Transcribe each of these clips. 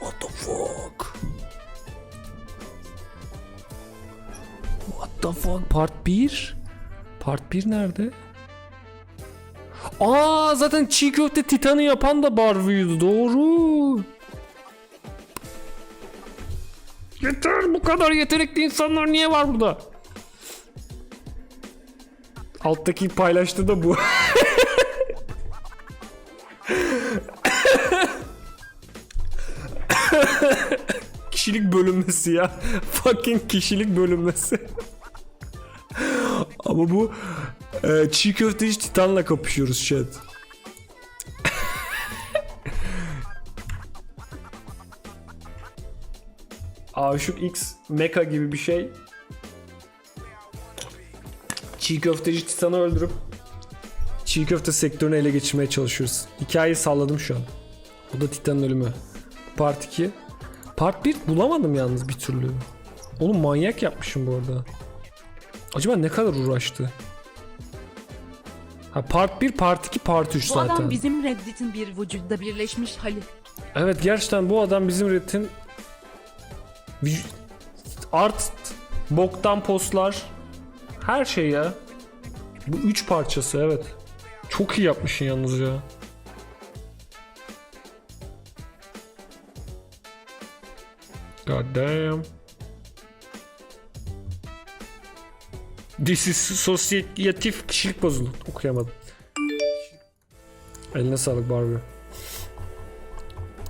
What the fuck? What the fuck? Part 1? Part 1 nerede? Aa zaten çiğ köfte titanı yapan da Barbie'ydi doğru. Yeter bu kadar yetenekli insanlar niye var burada? Alttaki paylaştı da bu. kişilik bölünmesi ya. Fucking kişilik bölünmesi. Ama bu e, çiğ köfteci Titan'la kapışıyoruz chat. Aşık X Mecha gibi bir şey. Çiğ köfteci Titan'ı öldürüp çiğ köfte sektörünü ele geçirmeye çalışıyoruz. Hikayeyi salladım şu an. O da Titan'ın ölümü. Part 2. Part 1 bulamadım yalnız bir türlü. Oğlum manyak yapmışım bu arada. Acaba ne kadar uğraştı? Ha part 1, part 2, part 3 Bu zaten. adam bizim Reddit'in bir vücudda birleşmiş hali. Evet gerçekten bu adam bizim Reddit'in art boktan postlar her şey ya. Bu üç parçası evet. Çok iyi yapmışsın yalnız ya. God damn. This is sosyetif kişilik bozuldu. Okuyamadım. Eline sağlık Barbie.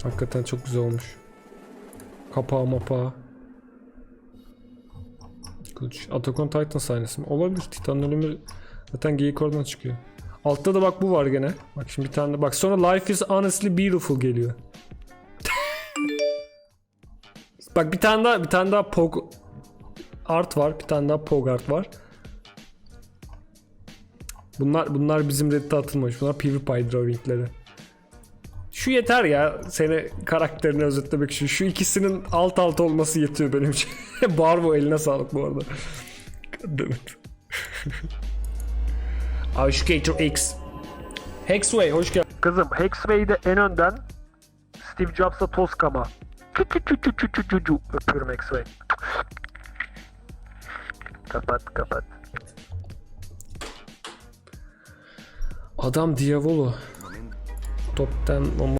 Hakikaten çok güzel olmuş. Kapağı mapağı. Kılıç. Attack Titan sahnesi mi? Olabilir. Titan'ın ölümü zaten geyik oradan çıkıyor. Altta da bak bu var gene. Bak şimdi bir tane de bak sonra Life is honestly beautiful geliyor. Bak bir tane daha bir tane daha Pog art var. Bir tane daha Pog art var. Bunlar bunlar bizim Reddit'e atılmamış. Bunlar PewDiePie drawingleri. Şu yeter ya seni karakterini özetlemek için. Şu ikisinin alt alta olması yetiyor benim için. Barbo eline sağlık bu arada. Goddammit. Aşkator X. Hexway hoş geldin. Kızım Hexway'de en önden Steve Jobs'a toz kama. Öpüyorum Hexway. Kapat kapat. Adam Diavolo. Top 10 ama